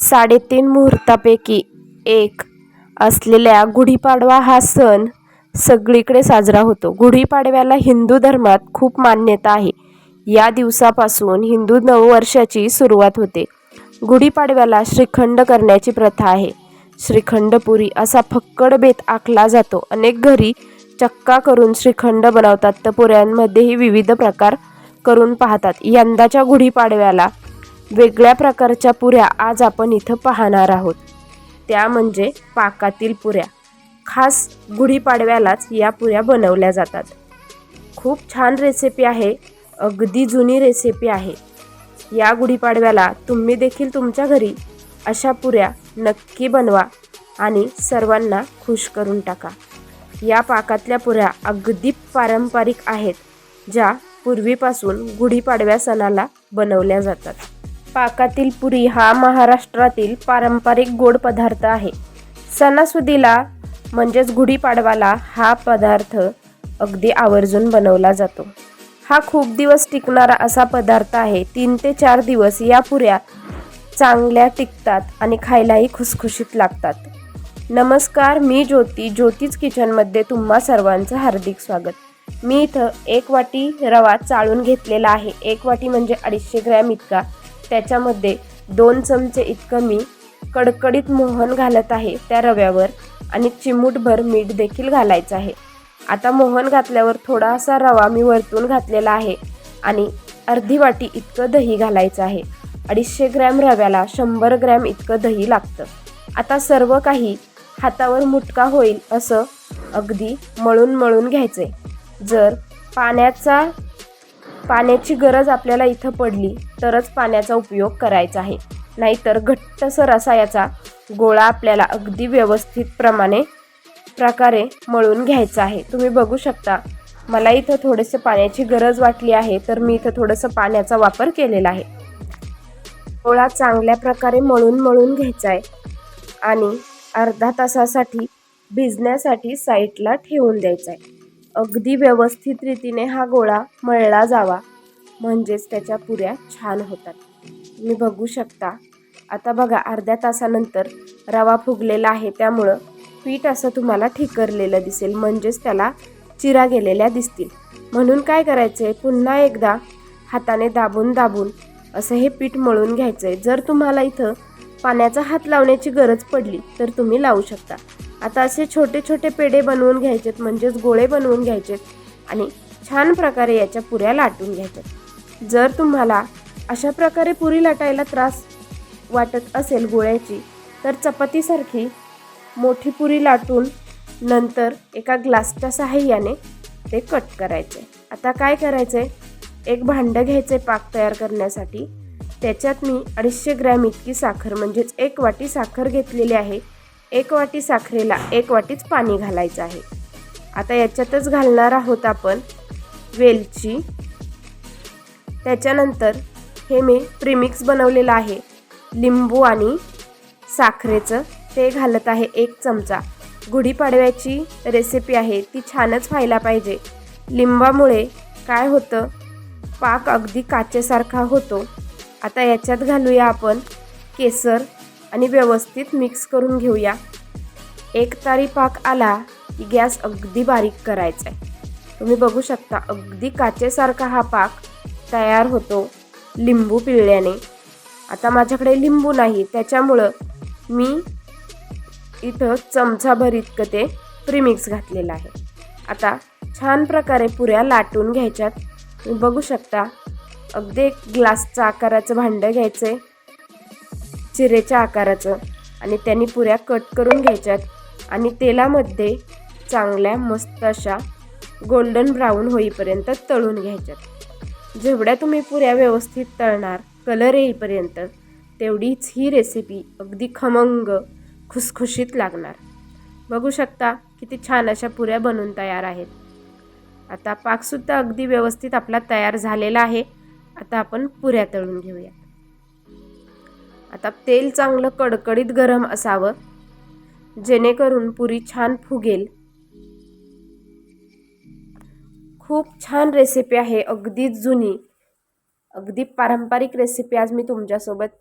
साडेतीन मुहूर्तापैकी एक असलेल्या गुढीपाडवा हा सण सगळीकडे साजरा होतो. गुढीपाडव्याला हिंदू धर्मात खूप मान्यता आहे. या दिवसापासून हिंदू नववर्षाची सुरुवात होते. गुढीपाडव्याला श्रीखंड करण्याची प्रथा आहे. श्रीखंडपुरी असा फक्कड बेत आखला जातो. अनेक घरी चक्का करून श्रीखंड बनवतात. तर पुऱ्यांमध्येही विविध प्रकार करून पाहतात. यंदाच्या गुढीपाडव्याला वेगळ्या प्रकारच्या पुऱ्या आज आपण इथं पाहणार आहोत. त्या म्हणजे पाकातील पुऱ्या. खास गुढीपाडव्यालाच या पुऱ्या बनवल्या जातात. खूप छान रेसिपी आहे. अगदी जुनी रेसिपी आहे. या गुढीपाडव्याला तुम्ही देखील तुमच्या घरी अशा पुऱ्या नक्की बनवा आणि सर्वांना खुश करून टाका. या पाकातल्या पुऱ्या अगदी पारंपरिक आहेत ज्या पूर्वीपासून गुढीपाडव्या सणाला बनवल्या जातात. पाकातील पुरी हा महाराष्ट्रातील पारंपरिक गोड पदार्थ आहे. सणासुदीला म्हणजेच गुढीपाडवाला हा पदार्थ अगदी आवर्जून बनवला जातो. हा खूप दिवस टिकणारा असा पदार्थ आहे. तीन ते चार दिवस या पुऱ्या चांगल्या टिकतात आणि खायलाही खुसखुशीत लागतात. नमस्कार मी ज्योती ज्योतीच किचनमध्ये तुम्हा सर्वांचं हार्दिक स्वागत. मी इथं एक वाटी रवा चाळून घेतलेला आहे. एक वाटी म्हणजे अडीचशे ग्रॅम इतका. त्याच्यामध्ये दोन चमचे इतकं मी कडकडीत मोहन घालत आहे त्या रव्यावर आणि चिमूटभर मीठ देखील घालायचं आहे. आता मोहन घातल्यावर थोडासा रवा मी वरतून घातलेला आहे आणि अर्धी वाटी इतकं दही घालायचं आहे. अडीचशे ग्रॅम रव्याला शंभर ग्रॅम इतकं दही लागतं. आता सर्व काही हातावर मुटका होईल असं अगदी मळून मळून घ्यायचं आहे जर पाण्याचा पाण्याची गरज आपल्याला इथं पडली तरच पाण्याचा उपयोग करायचा आहे. नाहीतर घट्टसर असा याचा गोळा आपल्याला अगदी व्यवस्थित प्रमाणे प्रकारे मळून घ्यायचा आहे. तुम्ही बघू शकता मला इथं थोडेसे पाण्याची गरज वाटली आहे तर मी इथं थोडंसं पाण्याचा वापर केलेला आहे. गोळा चांगल्या प्रकारे मळून मळून घ्यायचा आहे आणि अर्धा तासासाठी भिजण्यासाठी साईटला ठेवून द्यायचा आहे. अगदी व्यवस्थित रीतीने हा गोळा मळला जावा. म्हणजेच त्याच्या पुऱ्या छान होतात. तुम्ही बघू शकता. आता बघा अर्ध्या तासानंतर रवा फुगलेला आहे. त्यामुळं पीठ असं तुम्हाला ठिकरलेलं दिसेल. म्हणजेच त्याला चिरा गेलेल्या दिसतील. म्हणून काय करायचं आहे पुन्हा एकदा हाताने दाबून दाबून असं हे पीठ मळून घ्यायचं आहे जर तुम्हाला इथं पाण्याचा हात लावण्याची गरज पडली तर तुम्ही लावू शकता. आता असे छोटे छोटे पेढे बनवून घ्यायचेत म्हणजेच गोळे बनवून घ्यायचेत आणि छान प्रकारे याच्या पुऱ्या लाटून घ्यायच्यात. जर तुम्हाला अशा प्रकारे पुरी लाटायला त्रास वाटत असेल गोळ्याची तर चपातीसारखी मोठी पुरी लाटून नंतर एका ग्लासच्या साहाय्याने ते कट करायचे. आता काय करायचं? आहे एक भांडं घ्यायचं आहे पाक तयार करण्यासाठी. त्याच्यात मी अडीचशे ग्रॅम इतकी साखर म्हणजेच एक वाटी साखर घेतलेली आहे. एक वाटी साखरेला एक वाटीच पाणी घालायचं आहे. आता याच्यातच घालणार आहोत आपण वेलची त्याच्यानंतर हे मी प्रीमिक्स बनवलेलं आहे. लिंबू आणि साखरेचं ते घालत आहे एक चमचा. गुढीपाडव्याची रेसिपी आहे ती छानच व्हायला पाहिजे. लिंबामुळे काय होतं? पाक अगदी काचेसारखा होतो. आता याच्यात घालूया आपण केसर आणि व्यवस्थित मिक्स करून घेऊया. एक तारी पाक आला की गॅस अगदी बारीक करायचा आहे तुम्ही बघू शकता अगदी काचेसारखा हा पाक तयार होतो लिंबू पिळल्याने. आता माझ्याकडे लिंबू नाही त्याच्यामुळं मी इथं चमचाभर इतकं ते प्रीमिक्स घातलेलं आहे. आता छान प्रकारे पुऱ्या लाटून घ्यायच्यात. तुम्ही बघू शकता अगदी एक ग्लासचं आकाराचं भांडं घ्यायचं आहे चिरेच्या आकाराचं. आणि त्यांनी पुऱ्या कट करून घ्यायच्यात. आणि तेलामध्ये चांगल्या मस्त अशा गोल्डन ब्राऊन होईपर्यंत तळून घ्यायच्यात. जेवढ्या तुम्ही पुऱ्या व्यवस्थित तळणार कलर येईपर्यंत तेवढीच ही रेसिपी अगदी खमंग खुसखुशीत लागणार. बघू शकता किती छान अशा पुऱ्या बनून तयार आहेत. आता पाकसुद्धा अगदी व्यवस्थित आपला तयार झालेला आहे. आता आपण पुऱ्या तळून घेऊया आता तेल चांगलं कडकडीत गरम असावं. जेणेकरून पुरी छान फुगेल. खूप छान रेसिपी आहे अगदी जुनी. अगदी पारंपरिक रेसिपी आज मी तुमच्यासोबत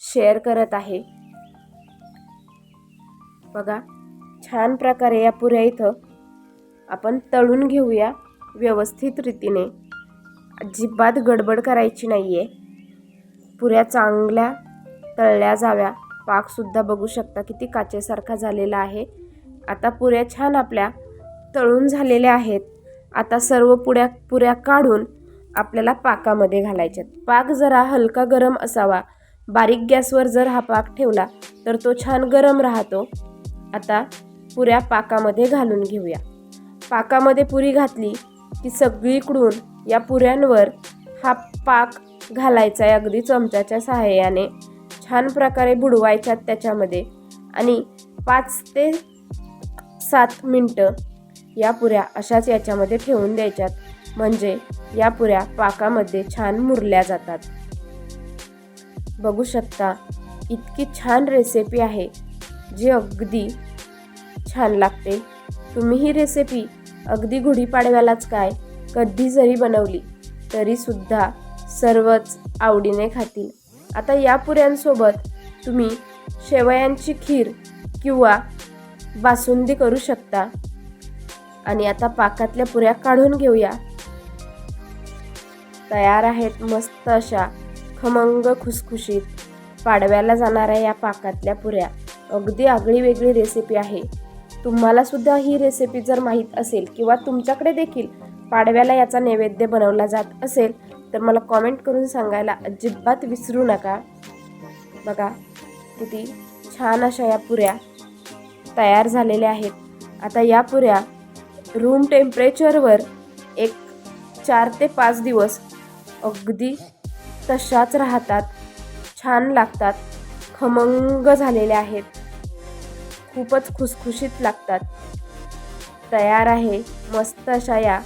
शेअर करत आहे. बघा छान प्रकारे या पुऱ्या इथं आपण तळून घेऊया व्यवस्थित रीतीने. अजिबात गडबड करायची नाही आहे पुऱ्या चांगल्या तळल्या जाव्या. पाकसुद्धा बघू शकता किती काचेसारखा झालेला आहे. आता पुऱ्या छान आपल्या तळून झालेल्या आहेत. आता सर्व पुड्या पुऱ्या काढून आपल्याला पाकामध्ये घालायच्यात. पाक जरा हलका गरम असावा. बारीक गॅसवर जर हा पाक ठेवला तर तो छान गरम राहतो. आता पुऱ्या पाकामध्ये घालून घेऊया. पाकामध्ये पुरी घातली की सगळीकडून या पुऱ्यांवर हा पाक घालायचा आहे अगदी चमच्याच्या सहाय्याने. छान प्रकारे बुडवायच्यात त्याच्यामध्ये. आणि पाच ते सात मिनटं या पुऱ्या अशाच याच्यामध्ये ठेवून द्यायच्यात. म्हणजे या पुऱ्या पाकामध्ये छान मुरल्या जातात. बघू शकता इतकी छान रेसिपी आहे जी अगदी छान लागते. तुम्ही ही रेसिपी अगदी गुढीपाडव्यालाच काय कधी जरी बनवली तरीसुद्धा सर्वच आवडीने खातील. आता या पुऱ्यांसोबत तुम्ही शेवयांची खीर किंवा बासुंदी करू शकता. आणि आता पाकातल्या पुऱ्या काढून घेऊया. तयार आहेत मस्त अशा खमंग खुसखुशीत. पाडव्याला जाणाऱ्या या पाकातल्या पुऱ्या. अगदी आगळी वेगळी रेसिपी आहे. तुम्हाला सुद्धा ही रेसिपी जर माहीत असेल किंवा तुमच्याकडे देखील पाडव्याला याचा नैवेद्य बनवला जात असेल तर मला कॉमेंट करून सांगायला अजिबात विसरू नका. बघा किती छान अशा या पुऱ्या तयार झालेल्या आहेत. आता या पुऱ्या रूम टेम्परेचरवर एक चार ते पाच दिवस अगदी तशाच राहतात छान लागतात खमंग झालेल्या आहेत. खूपच खुसखुशीत लागतात. तयार आहे मस्त अशा या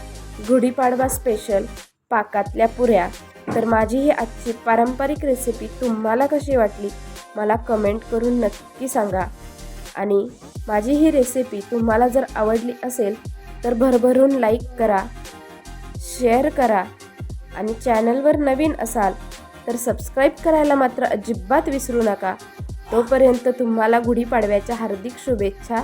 गुढीपाडवा स्पेशल पाकातल्या पुऱ्या. तर माझी ही आजची पारंपरिक रेसिपी तुम्हाला कशी वाटली मला कमेंट करून नक्की सांगा. आणि माझी ही रेसिपी तुम्हाला जर आवडली असेल तर भरभरून लाईक करा शेअर करा आणि चॅनलवर नवीन असाल तर सबस्क्राईब करायला मात्र अजिबात विसरू नका. तोपर्यंत तुम्हाला गुढीपाडव्याच्या हार्दिक शुभेच्छा.